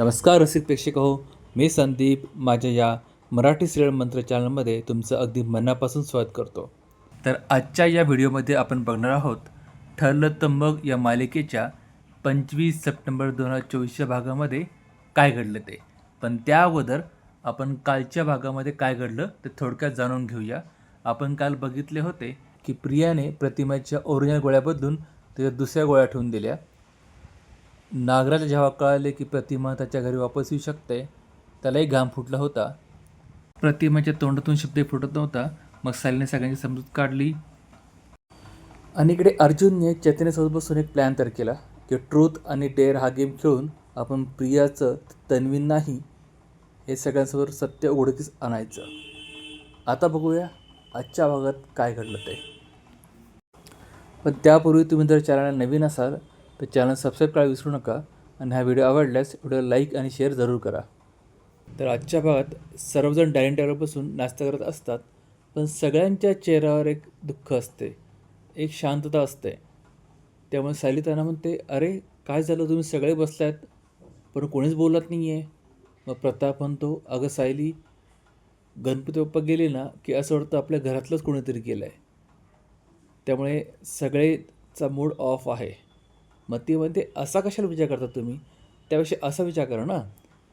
नमस्कार रसिक प्रेक्षक हो. मी संदीप माझ्या या मराठी सिरियल मंत्र चॅनलमध्ये तुमचं अगदी मनापासून स्वागत करतो. तर आजच्या या व्हिडिओमध्ये आपण बघणार आहोत ठरलं तर मग या मालिकेच्या पंचवीस सप्टेंबर दोन हजार चोवीसच्या भागामध्ये काय घडलं ते. पण त्या अगोदर आपण कालच्या भागामध्ये काय घडलं ते थोडक्यात जाणून घेऊया. आपण काल बघितले होते की प्रियाने प्रतिमेच्या ओरिजिनल गोळ्या बदलून त्याच्या दुसऱ्या गोळ्या ठेवून दिल्या. नागराला जेव्हा कळाले की प्रतिमा त्याच्या घरी वापस येऊ शकते त्यालाही घाम फुटला होता. प्रतिमाच्या तोंडातून शब्द फुटत नव्हता. मग सालीने सगळ्यांची समजूत काढली. आणि इकडे अर्जुनने चैतन्यासोबत बसून एक प्लॅन तयार केला की ट्रूथ आणि डेअर हा गेम खेळून आपण प्रियाचं तन्वीन नाही हे सगळ्यांसमोर सत्य उघडकीस आणायचं. आता बघूया आजच्या भागात काय घडलं ते. पण त्यापूर्वी तुम्ही जर चॅनलला नवीन असाल तर चॅनल सबस्क्राईब करायला विसरू नका आणि हा व्हिडिओ आवडल्यास व्हिडिओ लाईक आणि शेअर जरूर करा. तर आजच्या भागात सर्वजण डायनिंग टेबल बसून नाश्ता करत असतात पण सगळ्यांच्या चेहऱ्यावर एक दुःख असते एक शांतता असते. त्यामुळे सायली त्यांना म्हणते अरे काय झालं? तुम्ही सगळे बसलात पण कोणीच बोलत नाही आहे मग प्रताप म्हणतो अगं सायली गणपती बाप्पा गेले ना की असं वाटतं आपल्या घरातलंच कोणीतरी गेलं आहे त्यामुळे सगळेचा मूड ऑफ आहे. मग ती म्हणते असा कशाला विचार करता तुम्ही? त्यापेक्षा असा विचार करा ना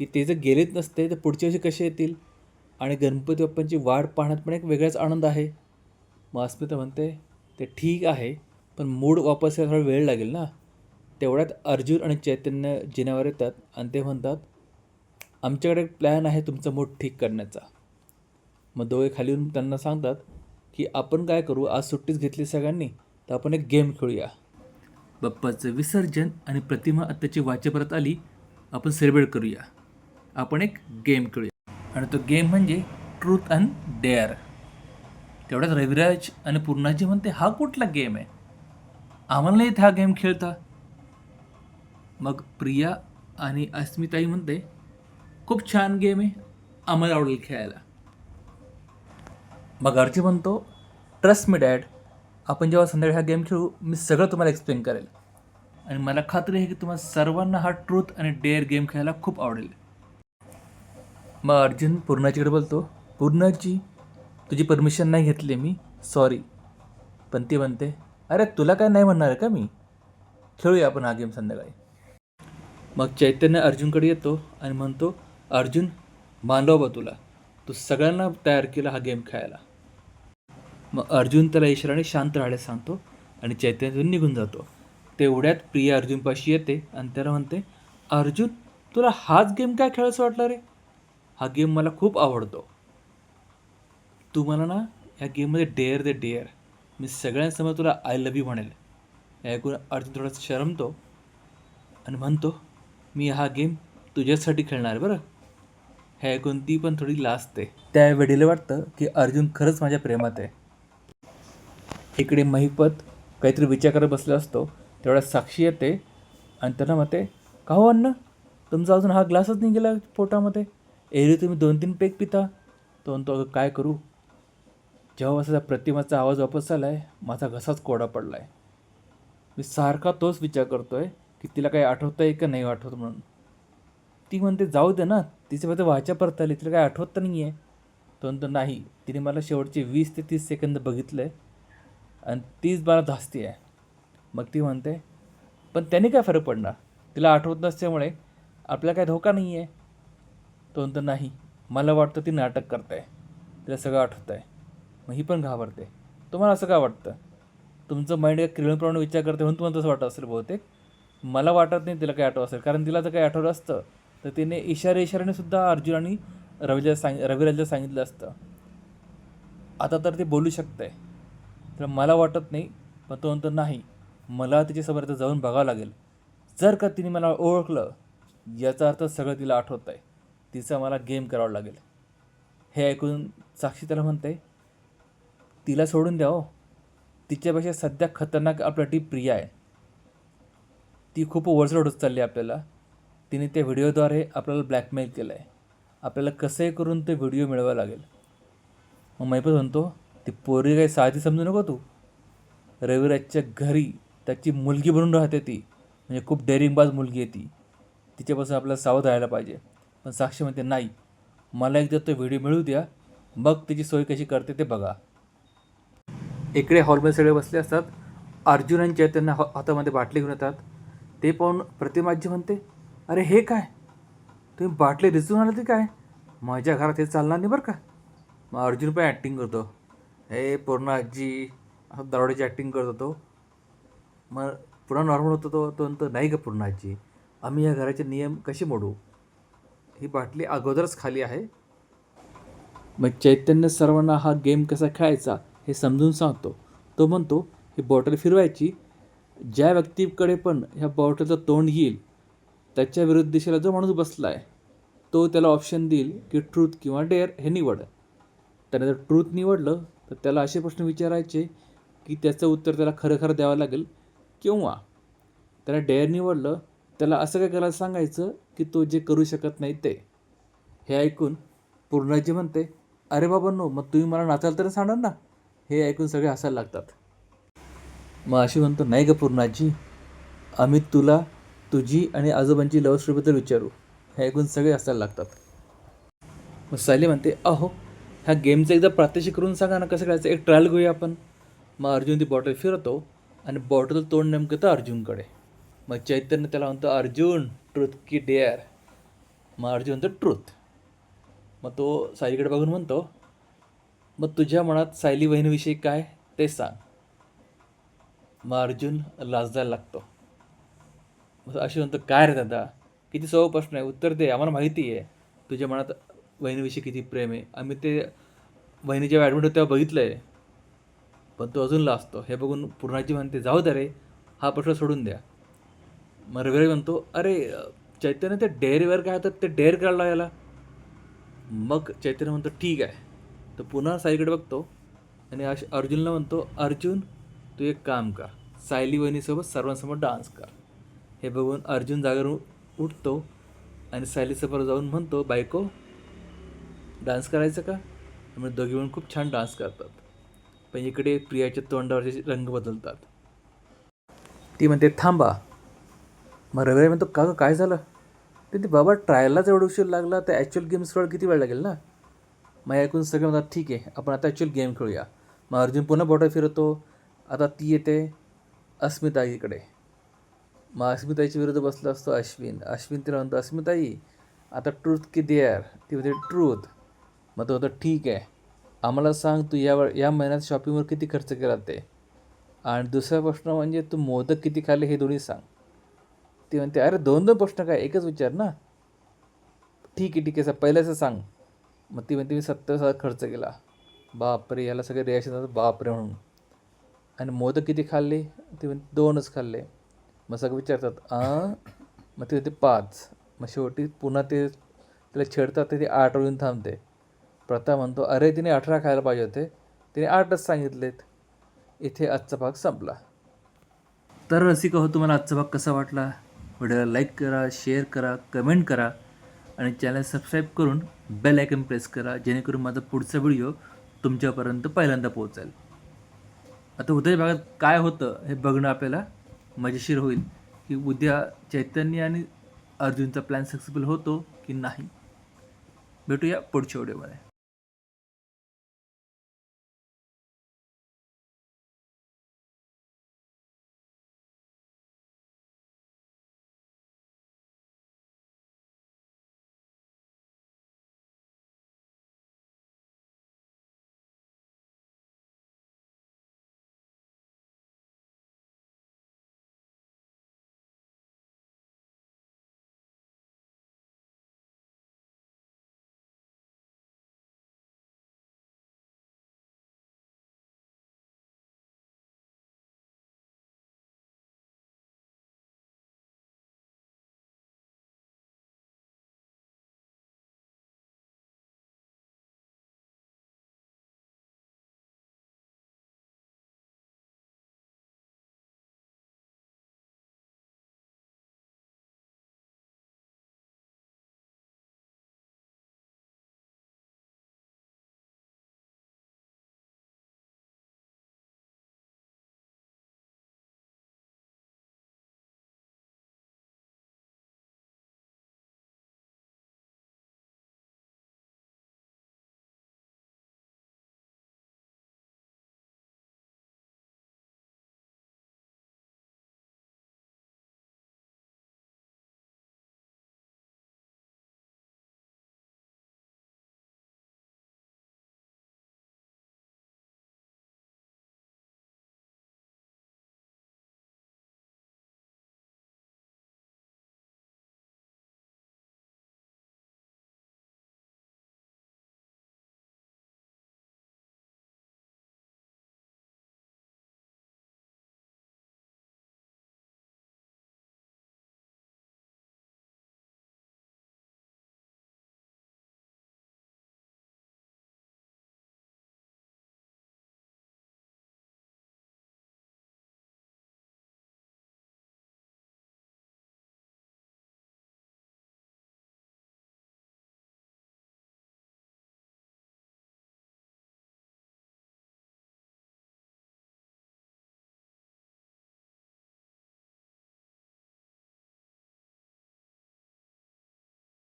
की ते जर गेलेच नसते तर पुढच्या वर्षी कसे येतील? आणि गणपती बाप्पांची वाढ पाहण्यात पण एक वेगळाच आनंद आहे. मग अस्मिता म्हणते ते ठीक आहे पण मूड वापस यायला थोडा वेळ लागेल ना. तेवढ्यात अर्जुन आणि चैतन्य जिन्यावर येतात आणि ते म्हणतात आमच्याकडे एक प्लॅन आहे तुमचा मूड ठीक करण्याचा. मग दोघे खाली येऊन त्यांना सांगतात की आपण काय करू? आज सुट्टीच घेतली सगळ्यांनी तर आपण एक गेम खेळूया. बाप्पाचं विसर्जन आणि प्रतिमा आत्ताची वाचे आली आपण सेलिब्रेट करूया. आपण एक गेम खेळूया. आणि तो गेम म्हणजे ट्रूथ अँड डेअर तेवढ्यात रविराज आणि पूर्णाजी म्हणते हा कुठला गेम आहे? आम्हाला नाही हा गेम खेळता. मग प्रिया आणि अस्मिताई म्हणते खूप छान गेम आहे आम्हाला आवडेल खेळायला. मग अर्जी म्हणतो ट्रस्ट मी डॅड आपण जेव्हा संध्याकाळी हा गेम खेळू मी सगळं तुम्हाला एक्सप्लेन करेल. आणि मला खात्री आहे की तुम्हाला सर्वांना हा ट्रूथ आणि डेअर गेम खेळायला खूप आवडेल. मग अर्जुन पूर्णाजीकडे बोलतो. पूर्णाजी तुझी परमिशन नाही घेतली मी. सॉरी पण ती म्हणते अरे तुला काय नाही म्हणणार आहे का मी? खेळूया आपण हा गेम संध्याकाळी. मग चैतन्य अर्जुनकडे येतो आणि म्हणतो अर्जुन मानलो बा तुला. तू सगळ्यांना तयार केला हा गेम खेळायला. मग अर्जुन त्याला इशाराने शांत राहायला सांगतो आणि चैतन्यातून निघून जातो. तेवढ्यात प्रिया अर्जुनपाशी येते आणि त्याला म्हणते अर्जुन तुला हाच गेम काय खेळायचं वाटला रे? हा गेम मला खूप आवडतो. तू मला ना ह्या गेममध्ये डेअर दे डेअर मी सगळ्यांसमोर तुला आय लव्ह यू म्हणेल. हे ऐकून अर्जुन थोडासा शरमतो आणि म्हणतो मी हा गेम तुझ्यासाठी खेळणार आहे बरं. हे ऐकून ती पण थोडी लाजते. त्या वेळेला वाटतं की अर्जुन खरंच माझ्या प्रेमात आहे. इकडे महिपत काहीतरी विचार करत बसला असतो. तेवढ्या साक्षी येते आणि त्यांना म्हणते का हो अन्न तुमचा अजून हा ग्लासच नाही गेला पोटामध्ये? एरवी तुम्ही दोन तीन पेक पिता. तो म्हणतो अगं काय करू? जेव्हा असा प्रतिमाचा आवाज वापस आला आहे माझा घसाच कोडा पडला आहे मी सारखा तोच विचार करतो आहे की तिला काही आठवतं आहे का नाही आठवत म्हणून. ती म्हणते जाऊ दे ना तिचे फक्त वाचा परत आली तिला काही आठवत तर नाही आहे तो म्हणतो नाही तिने मला शेवटचे वीस ते तीस सेकंद बघितलं आहे आणि तीच मला धास्ती आहे. मग ती म्हणते पण त्याने काय फरक पडणार? तिला आठवत नसल्यामुळे आपल्याला काय धोका नाही आहे तो म्हणतो नाही मला वाटतं ती नाटक करत आहे तिला सगळं आठवत आहे मग ही पण घाबरते. तुम्हाला असं काय वाटतं? तुमचं माइंड काय क्रिमिनलप्रमाणे विचार करते म्हणून तुम्हाला तसं वाटत असेल बहुतेक. मला वाटत नाही तिला काही आठवत असेल. कारण तिला जर काही आठवलं असतं तर तिने इशारे इशाऱ्याने सुद्धा अर्जुन आणि रविला सांग रविराजला सांगितलं असतं. आता तर ते बोलू शकते. तर मला वाटत नाही पण तो म्हणतो नाही मला तिच्यासमोर जाऊन बघावं लागेल. जर का तिने मला ओळखलं याचा अर्थ सगळं तिला आठवत आहे. तिचा मला गेम करावा लागेल. हे ऐकून साक्षी त्याला म्हणते तिला सोडून द्या हो. तिच्यापेक्षा सध्या खतरनाक आपल्या टी प्रिया आहे. ती खूप वरचढ होत चालली आपल्याला. तिने त्या व्हिडिओद्वारे आपल्याला ब्लॅकमेल केलं आहे आपल्याला कसंही करून ते व्हिडिओ मिळवावं लागेल. मग मैपत म्हणतो ती पोरी काही साधी समजू नको तू. रविराजच्या घरी त्याची मुलगी बनून राहते ती. म्हणजे खूप डेअरिंगबाज मुलगी आहे ती. तिच्यापासून आपल्याला सावध राहायला पाहिजे. पण साक्षी म्हणते नाही मला एकदा तो व्हिडिओ मिळू द्या. मग तिची सोय कशी करते ते बघा. इकडे हॉलमध्ये सगळे बसले असतात. अर्जुन आणि चैतन्य हातामध्ये बाटली घेऊन येतात. ते पाहून प्रतिमाजी म्हणते अरे हे काय? तुम्ही बाटली रिचून आलं ते काय? माझ्या घरात हे चालणार नाही बरं का? मग अर्जुन पण ॲक्टिंग करतो. हे पूर्ण आजी असं दरोड्याची ॲक्टिंग करत होतो. मग पुन्हा नॉर्मल होतो तो तो नंतर नाही का पूर्ण आजी आम्ही या घराचे नियम कसे मोडू? ही बाटली अगोदरच खाली आहे. मग चैतन्य सर्वांना हा गेम कसा खेळायचा हे समजून सांगतो. तो म्हणतो ही बॉटल फिरवायची. ज्या व्यक्तीकडे पण ह्या बॉटलचं तोंड येईल त्याच्या विरुद्ध दिशेला जो माणूस बसला आहे तो त्याला ऑप्शन देईल की ट्रूथ किंवा डेअर हे निवड. त्याने जर ट्रूथ निवडलं तर त्याला असे प्रश्न विचारायचे की त्याचं उत्तर त्याला खरं खरं द्यावं लागेल किंवा त्याला डेअर निवडलं त्याला असं काय करायला सांगायचं की तो जे करू शकत नाही ते. हे ऐकून पूर्णाजी म्हणते अरे बाबा नो मग तुम्ही मला नाचाल तर सांगणार ना? हे ऐकून सगळे हसायला लागतात. मग अशी म्हणतो नाही ग पूर्णाजी आम्ही तुला तुझी आणि आजोबांची लव्ह स्टोरीबद्दल विचारू. हे ऐकून सगळे हसायला लागतात. मग सायली म्हणते अहो ह्या गेमचं एकदा प्रात्यक्षिक करून सांगा ना कसं करायचं एक ट्रायल घेऊया आपण. मग अर्जुन ती बॉटल फिरवतो आणि बॉटल तोंड नेमकं तर अर्जुनकडे. मग चैतन्य त्याला म्हणतो अर्जुन ट्रूथ की डेअर मग अर्जुन म्हणतो ट्रूथ मग तो सायलीकडे बघून म्हणतो मग तुझ्या मनात सायली बहिणीविषयी काय ते सांग. मग अर्जुन लाजदायला लागतो. मग अशी म्हणतो काय रे दादा? किती सोपा प्रश्न आहे. उत्तर दे. आम्हाला माहिती आहे. तुझ्या मनात वहिनीविषयी किती प्रेम आहे? आम्ही ते वहिनी जेव्हा ॲडमिट होत तेव्हा बघितलं आहे पण तो अजून असतो हे बघून पूर्णाजी म्हणते जाऊ द्या रे हा प्रश्न सोडून द्या. मग रविवारी म्हणतो अरे चैतन्य ते डेअरीवर काय होतं? ते डेअर करायला याला मग चैतन्य म्हणतो ठीक आहे. तर पुन्हा साईकडे बघतो आणि अश अर्जुनला म्हणतो अर्जुन तू एक काम कर. सायली वहिनीसोबत सर्वांसमोर डान्स कर. हे बघून अर्जुन जागेवरून उठतो आणि सायलीसमोर जाऊन म्हणतो बायको डान्स करायचं का? त्यामुळे दोघे पण खूप छान डान्स करतात. पण इकडे प्रियाच्या तोंडावरचे रंग बदलतात. ती म्हणते थांबा. मग रविवारी म्हणतो का काय झालं? ते ते बाबा ट्रायललाच एवढं उशीर लागला तर ॲक्च्युअल गेम्सवर खेळ किती वेळ लागेल ना? मग ऐकून सगळे म्हणतात ठीक आहे आपण आता ॲक्च्युअल गेम खेळूया. मग अर्जुन पुन्हा बॉटल फिरवतो आता ती येते अस्मिताईकडे. मग अस्मिताईच्या विरुद्ध बसला असतो अश्विन. अश्विन तिला म्हणतो अस्मिताई आता ट्रूथ की देअर ती म्हणते ट्रूथ मग तो म्हणतो ठीक आहे. आम्हाला सांग तू या या महिन्यात शॉपिंगवर किती खर्च केला ते? आणि दुसरा प्रश्न म्हणजे तू मोदक किती खाल्ले हे दोन्ही सांग. ती म्हणते अरे दोन दोन प्रश्न काय? एकच विचार ना. ठीक आहे ठीक आहे सर. पहिल्याचं सांग. मग ती म्हणते मी सत्तर हजार खर्च केला. बापरे याला सगळे रिॲक्शन होतात बापरे म्हणून. आणि मोदक किती खाल्ले? ती म्हणते दोनच खाल्ले. मग सगळं विचारतात आ? मग ती म्हणते पाच. मग शेवटी पुन्हा ते तिला छेडतात ते आठ वाजून थांबते. प्रथा म्हणतो अरे तिने अठरा खायला पाहिजे होते. तिने आठच सांगितलेत. इथे आजचा भाग संपला. तर रसिका हो तुम्हाला आजचा भाग कसा वाटला? व्हिडिओला लाईक करा शेअर करा कमेंट करा आणि चॅनल सबस्क्राईब करून बेल आयकन प्रेस करा जेणेकरून माझा पुढचा व्हिडिओ तुमच्यापर्यंत पहिल्यांदा पोहोचेल. आता उद्याच्या भागात काय होतं हे बघणं आपल्याला मजेशीर होईल की उद्या चैतन्य आणि अर्जुनचा प्लॅन सक्सेसफुल होतो की नाही? भेटूया पुढच्या व्हिडिओमध्ये.